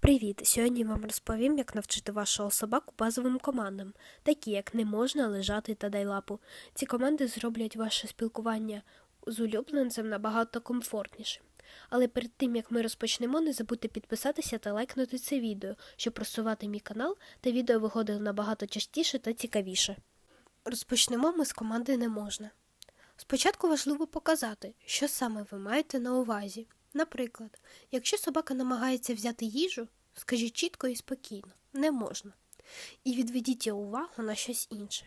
Привіт! Сьогодні вам розповім, як навчити вашого собаку базовим командам, такі як не можна лежати та дай лапу. Ці команди зроблять ваше спілкування з улюбленцем набагато комфортнішим. Але перед тим як ми розпочнемо, не забудьте підписатися та лайкнути це відео, щоб просувати мій канал та відео виходило набагато частіше та цікавіше. Розпочнемо ми з команди не можна. Спочатку важливо показати, що саме ви маєте на увазі. Наприклад, якщо собака намагається взяти їжу, скажіть чітко і спокійно, не можна. І відведіть увагу на щось інше.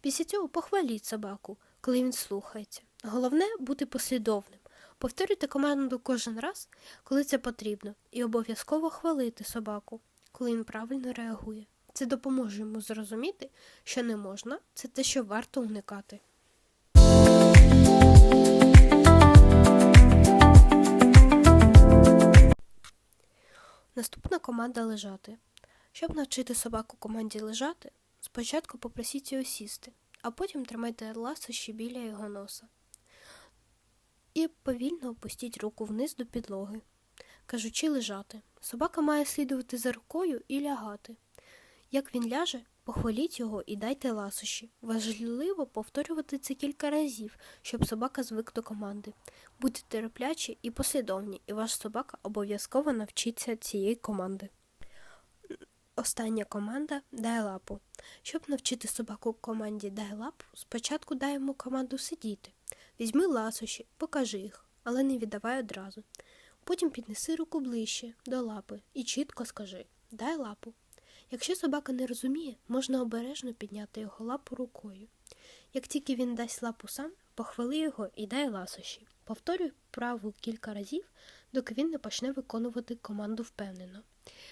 Після цього похваліть собаку, коли він слухається. Головне бути послідовним. Повторюйте команду кожен раз, коли це потрібно, і обов'язково хвалити собаку, коли він правильно реагує. Це допоможе йому зрозуміти, що не можна, це те, що варто уникати. Наступна команда лежати. Щоб навчити собаку команді лежати, спочатку попросіть його сісти, а потім тримайте ласощі біля його носа. І повільно опустіть руку вниз до підлоги. Кажучи лежати, собака має слідувати за рукою і лягати. Як він ляже, похваліть його і дайте ласощі. Важливо повторювати це кілька разів, щоб собака звик до команди. Будьте терплячі і послідовні, і ваш собака обов'язково навчиться цієї команди. Остання команда дай лапу. Щоб навчити собаку команді дай лапу, спочатку йому команду сидіти. Візьми ласощі, покажи їх, але не віддавай одразу. Потім піднеси руку ближче до лапи і чітко скажи дай лапу. Якщо собака не розуміє, можна обережно підняти його лапу рукою. Як тільки він дасть лапу сам, похвали його і дай ласощі. Повторюй праву кілька разів, доки він не почне виконувати команду впевнено.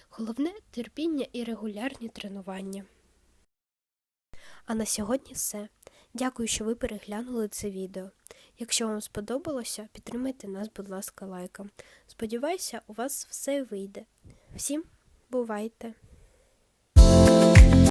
Головне терпіння і регулярні тренування. А на сьогодні все. Дякую, що ви переглянули це відео. Якщо вам сподобалося, підтримайте нас, будь ласка, лайком. Сподіваюся, у вас все вийде. Всім бувайте!